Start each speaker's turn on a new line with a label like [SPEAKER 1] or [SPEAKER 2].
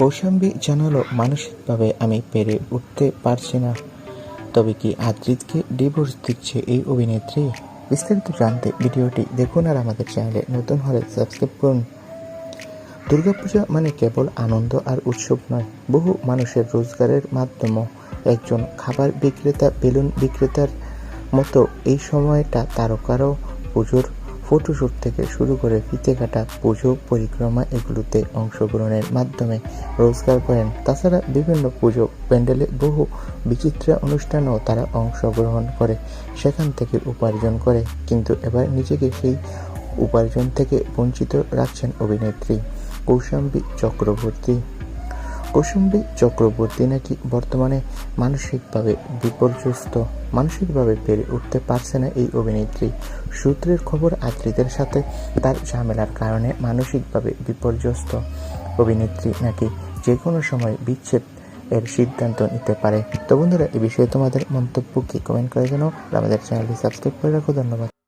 [SPEAKER 1] কৌশাম্বী জানালো, মানসিকভাবে আমি পেরে উঠতে পারছি না। তবে কি আদ্রিতকে ডিভোর্স দিচ্ছে এই অভিনেত্রী? বিস্তারিত জানতে ভিডিওটি দেখুন আর আমাদের চ্যানেলে নতুন হলে সাবস্ক্রাইব করুন। দুর্গাপূজা মানে কেবল আনন্দ আর উৎসব নয়, বহু মানুষের রোজগারের মাধ্যমও। একজন খাবার বিক্রেতা, বেলুন বিক্রেতার মতো এই সময়টা তারকারও পুজোর ফটোশ্যুট থেকে শুরু করে ফিতে কাটা পুজো পরিক্রমা এগুলোতে অংশগ্রহণের মাধ্যমে রোজগার করেন। তাছাড়া বিভিন্ন পুজো প্যান্ডেলে বহু বিচিত্র অনুষ্ঠানেও তারা অংশগ্রহণ করে, সেখান থেকে উপার্জন করে। কিন্তু এবার নিজেকে সেই উপার্জন থেকে বঞ্চিত রাখছেন অভিনেত্রী কৌশাম্বী চক্রবর্তী। কৌশাম্বী চক্রবর্তী নাকি বর্তমানে মানসিকভাবে বিপর্যস্ত, মানসিকভাবে বেড়ে উঠতে পারছে না এই অভিনেত্রী? সূত্রের খবর আদ্রিতের সাথে তার ঝামেলার কারণে মানসিকভাবে বিপর্যস্ত অভিনেত্রী নাকি যে কোনো সময় বিচ্ছেদ এর সিদ্ধান্ত নিতে পারে। তো বন্ধুরা এই বিষয়ে তোমাদের মন্তব্য কি? কমেন্ট করে আর আমাদের চ্যানেলটি সাবস্ক্রাইব করে রাখো। ধন্যবাদ।